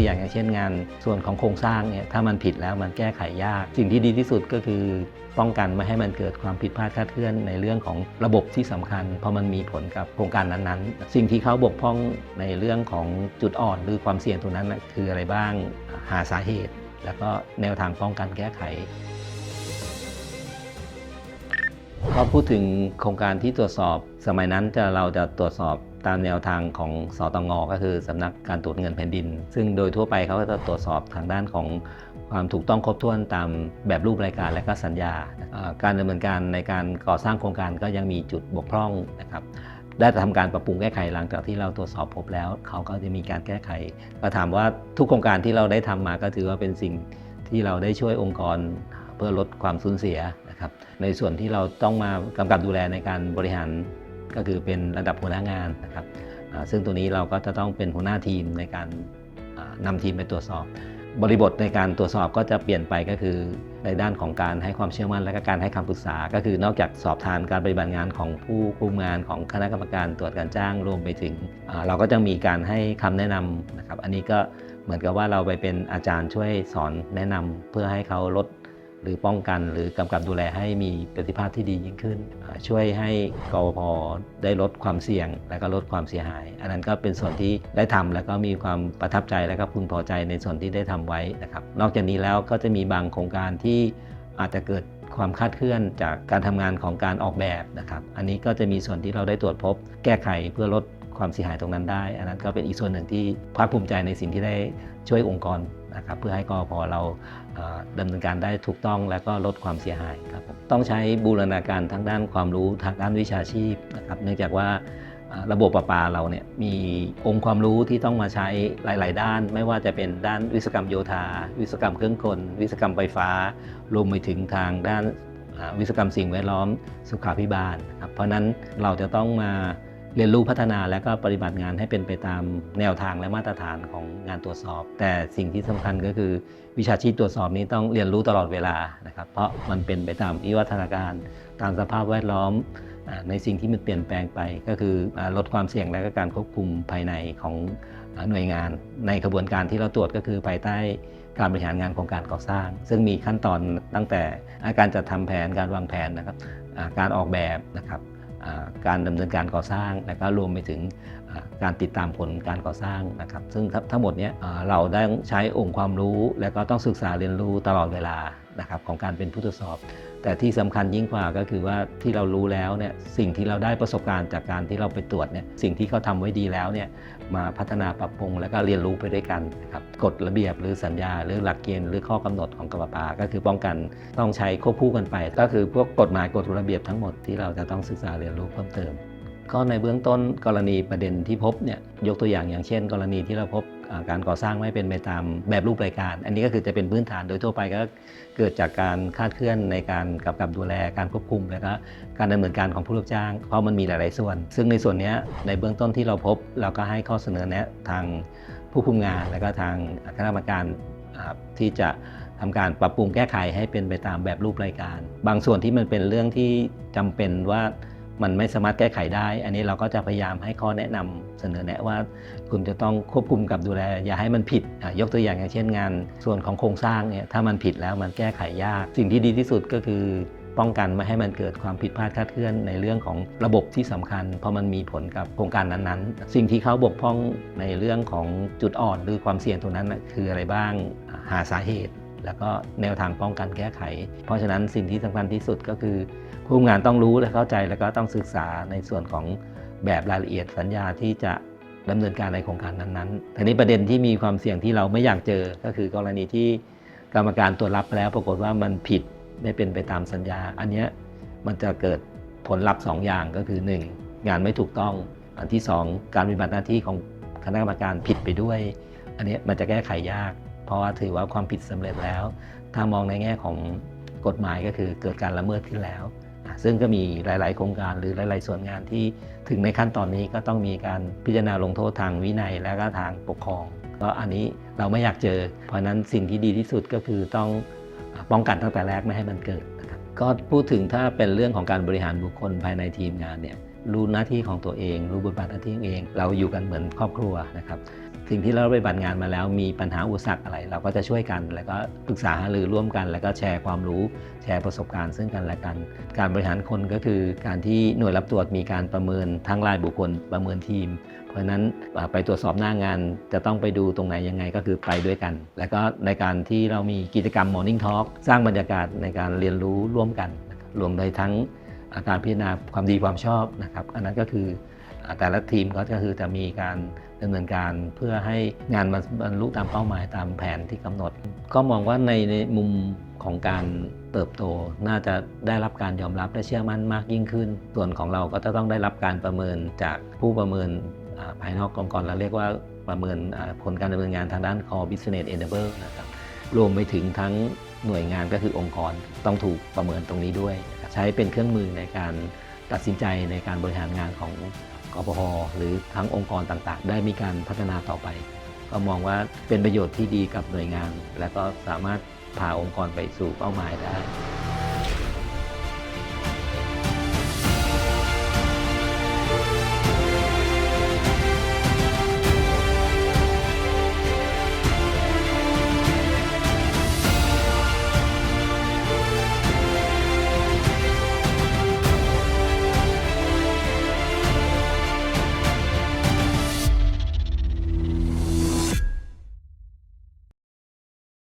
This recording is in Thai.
ตัวอย่างอย่างเช่นงานส่วนของโครงสร้างเนี่ยถ้ามันผิดแล้วมันแก้ไขยาก สิ่งที่ดีที่สุดก็คือป้องกันไม่ให้มันเกิดความผิดพลาดคลาดเคลื่อนในเรื่องของระบบที่สำคัญ เพราะมันมีผลกับโครงการนั้นๆ สิ่งที่เขาบกพร่องในเรื่องของจุดอ่อนหรือความเสี่ยงตรงนั้นคืออะไรบ้างหาสาเหตุ แล้วก็แนวทางป้องกันแก้ไขก็พูดถึงโครงการที่ตรวจสอบสมัยนั้นจะเราจะตรวจสอบ ตามแนวทางของสตงก็คือสำนักการตรวจเงินแผ่นดิน ซึ่งโดยทั่วไปเขาก็จะตรวจสอบทางด้านของความถูกต้องครบถ้วนตามแบบรูปรายการและก็สัญญา การดำเนินการในการก่อสร้างโครงการก็ยังมีจุดบกพร่องนะครับ ได้ทำการปรับปรุงแก้ไขหลังจากที่เราตรวจสอบพบแล้ว เขาก็จะมีการแก้ไข ก็ถามว่าทุกโครงการที่เราได้ทำมาก็ถือว่าเป็นสิ่งที่เราได้ช่วยองค์กรเพื่อลดความสูญเสียนะครับ ในส่วนที่เราต้องมากำกับดูแลในการบริหาร ก็คือเป็นระดับหัวหน้างานนะครับซึ่งตัวนี้เราก็จะต้องเป็นหัวหน้าทีมในการอ่านำทีมไปตรวจสอบ บริบทในการตรวจสอบก็จะเปลี่ยนไปก็คือในด้านของการให้ความเชื่อมั่นและก็การให้คำปรึกษา ก็คือนอกจากสอบทานการปฏิบัติงานของผู้คุมงานของคณะกรรมการตรวจการจ้างรวมไปถึง เราก็จะมีการให้คำแนะนำนะครับ อันนี้ก็เหมือนกับว่าเราไปเป็นอาจารย์ช่วยสอนแนะนำเพื่อให้เขาลด หรือป้องกันหรือกำกับดูแลให้มีประสิทธิภาพที่ดียิ่งขึ้น ช่วยให้กอพได้ลดความเสี่ยง และก็ลดความเสียหาย อันนั้นก็เป็นส่วนที่ได้ทำแล้วก็มีความประทับใจและก็พึงพอใจในส่วนที่ได้ทำไว้นะครับ นอกจากนี้แล้วก็จะมีบางโครงการที่อาจจะเกิดความคลาดเคลื่อนจากการทำงานของการออกแบบนะครับ อันนี้ก็จะมีส่วนที่เราได้ตรวจพบ แก้ไขเพื่อลดความเสียหายตรงนั้นได้ อันนั้นก็เป็นอีกส่วนหนึ่งที่ภาคภูมิใจในสิ่งที่ได้ช่วยองค์กร นะครับเพื่อให้กอพเราเอ่อดำเนินการได้ถูกต้องและก็ลดความเสียหายครับผมต้องใช้บูรณาการทางด้านความรู้ทางด้านวิชาชีพนะครับเนื่องจากว่าระบบประปาเราเนี่ยมีองค์ความรู้ที่ต้องมาใช้หลาย ๆ ด้าน ไม่ว่าจะเป็นด้านวิศวกรรมโยธา วิศวกรรมเครื่องกล วิศวกรรมไฟฟ้ารวมไปถึงทางด้านวิศวกรรมสิ่งแวดล้อมสุขาภิบาลครับเพราะนั้นเราจะต้องมา เรียนรู้พัฒนาและก็ปฏิบัติงานให้เป็นไปตามแนวทางและมาตรฐานของงานตรวจสอบ แต่สิ่งที่สำคัญก็คือวิชาชีพตรวจสอบนี้ต้องเรียนรู้ตลอดเวลานะครับ เพราะมันเป็นไปตามวิวัฒนาการ ตามสภาพแวดล้อมในสิ่งที่มันเปลี่ยนแปลงไป ก็คือลดความเสี่ยงและก็การควบคุมภายในของหน่วยงาน ในกระบวนการที่เราตรวจก็คือภายใต้การบริหารงานโครงการก่อสร้าง ซึ่งมีขั้นตอนตั้งแต่การจัดทำแผนการวางแผนนะครับการออกแบบนะครับ การดำเนินการก่อสร้างและก็รวมไปถึงการติดตามผลการก่อสร้างนะครับ ซึ่งทั้งหมดนี้เราได้ใช้องค์ความรู้ และก็ต้องศึกษาเรียนรู้ตลอดเวลานะครับของการเป็นผู้ตรวจสอบ แต่ที่สำคัญยิ่งกว่าก็คือว่าที่เรารู้แล้วเนี่ยสิ่งที่เราได้ประสบการณ์จากการที่เราไปตรวจเนี่ยสิ่งที่เขาทำไว้ดีแล้วเนี่ยมาพัฒนาปรับปรุง แล้วก็เรียนรู้ไปด้วยกันนะครับกฎระเบียบหรือสัญญา หรือหลักเกณฑ์หรือข้อกำหนดของกรรมปาก็คือป้องกันต้องใช้ควบคู่กันไป ก็คือพวกกฎหมายกฎระเบียบทั้งหมดที่เราจะต้องศึกษาเรียนรู้เพิ่มเติม ก็ในเบื้องต้นกรณีประเด็นที่พบเนี่ยยกตัวอย่างอย่างเช่น กรณีที่เราพบ การก่อสร้างไม่เป็นไปตามแบบรูปรายการ อันนี้ก็คือจะเป็นพื้นฐานโดยทั่วไปก็เกิดจากการคาดเคลื่อนในการกำกับดูแลการควบคุม และก็การดำเนินการของผู้รับจ้าง เพราะมันมีหลาย ๆ ส่วน ซึ่งในส่วนนี้ในเบื้องต้นที่เราพบ เราก็ให้ข้อเสนอแนะทางผู้คุมงาน และก็ทางคณะกรรมการที่จะทำการปรับปรุงแก้ไขให้เป็นไปตามแบบรูปรายการ บางส่วนที่มันเป็นเรื่องที่จำเป็นว่า มันไม่สามารถแก้ไขได้ อันนี้เราก็จะพยายามให้ข้อแนะนำเสนอแนะว่า คุณจะต้องควบคุมกับดูแล อย่าให้มันผิด ยกตัวอย่างอย่างเช่นงาน ส่วนของโครงสร้างเนี่ยถ้ามันผิดแล้วมันแก้ไขยาก สิ่งที่ดีที่สุดก็คือป้องกันไม่ให้มันเกิดความผิดพลาดคลาดเคลื่อนในเรื่องของระบบที่สำคัญ เพราะมันมีผลกับโครงการนั้นๆ สิ่งที่เขาบกพร่องในเรื่องของจุดอ่อนหรือความเสี่ยงตรงนั้นคืออะไรบ้างหาสาเหตุ แล้วก็แนวทางป้องกันแก้ไข เพราะฉะนั้นสิ่งที่สำคัญที่สุดก็คือ ผู้ทำงานต้องรู้และเข้าใจแล้วก็ต้องศึกษาในส่วนของแบบรายละเอียดสัญญาที่จะดำเนินการในโครงการนั้นๆทีนี้ประเด็นที่มีความเสี่ยงที่เราไม่อยากเจอ ก็คือกรณีที่กรรมการตรวจรับแล้วปรากฏว่ามันผิดไม่เป็นไปตามสัญญา อันนี้มันจะเกิดผลลัพธ์สองอย่างก็คือ 1. งานไม่ถูกต้อง อันที่ 2 การปฏิบัติหน้าที่ของคณะกรรมการผิดไปด้วย อันนี้มันจะแก้ไขยาก เพราะว่าถือว่าความผิดสำเร็จแล้ว ถ้ามองในแง่ของกฎหมายก็คือเกิดการละเมิดขึ้นแล้ว ซึ่งก็มีหลาย ๆ โครงการหรือหลาย ๆ ส่วนงานที่ถึงในขั้นตอนนี้ก็ต้องมีการพิจารณาลงโทษทางวินัยและก็ทางปกครองก็อันนี้เราไม่อยากเจอ เพราะนั้นสิ่งที่ดีที่สุดก็คือต้องป้องกันตั้งแต่แรกไม่ให้มันเกิดนะครับก็พูดถึงถ้าเป็นเรื่องของการบริหารบุคคลภายในทีมงานเนี่ย รู้หน้าที่ของตัวเอง รู้บทบาทหน้าที่ของเอง เราอยู่กันเหมือนครอบครัวนะครับสิ่งที่เราไปบัติงานมาแล้วมีปัญหาอุปสรรคอะไร เราก็จะช่วยกัน แล้วก็ปรึกษาหารือร่วมกัน แล้วก็แชร์ความรู้แชร์ประสบการณ์ซึ่งกันและกัน การบริหารคนก็คือการที่หน่วยรับตรวจมีการประเมินทั้งรายบุคคลประเมินทีม เพราะนั้นไปตรวจสอบหน้างานจะต้องไปดูตรงไหนยังไงก็คือไปด้วยกัน แล้วก็ในการที่เรามีกิจกรรม Morning Talk สร้างบรรยากาศในการเรียนรู้ร่วมกัน รวมโดยทั้ง อาการพิจารณาความดีความชอบนะครับ อันนั้นก็คือแต่ละทีมก็คือจะมีการดำเนินการเพื่อให้งานมันบรรลุตามเป้าหมายตามแผนที่กำหนด ก็มองว่าในในมุมของการเติบโตน่าจะได้รับการยอมรับและเชื่อมั่นมากยิ่งขึ้น ส่วนของเราก็จะต้องได้รับการประเมินจากผู้ประเมินภายนอกองค์กรเราเรียกว่าประเมินผลการดำเนินงานทางด้าน core business enable นะครับรวมไปถึงทั้งหน่วยงานก็คือองค์กรต้องถูกประเมินตรงนี้ด้วย ใช้เป็นเครื่องมือในการตัดสินใจในการบริหารงานของกปพหรือทั้งองค์กรต่างๆ ได้มีการพัฒนาต่อไป ก็มองว่าเป็นประโยชน์ที่ดีกับหน่วยงาน และก็สามารถพาองค์กรไปสู่เป้าหมายได้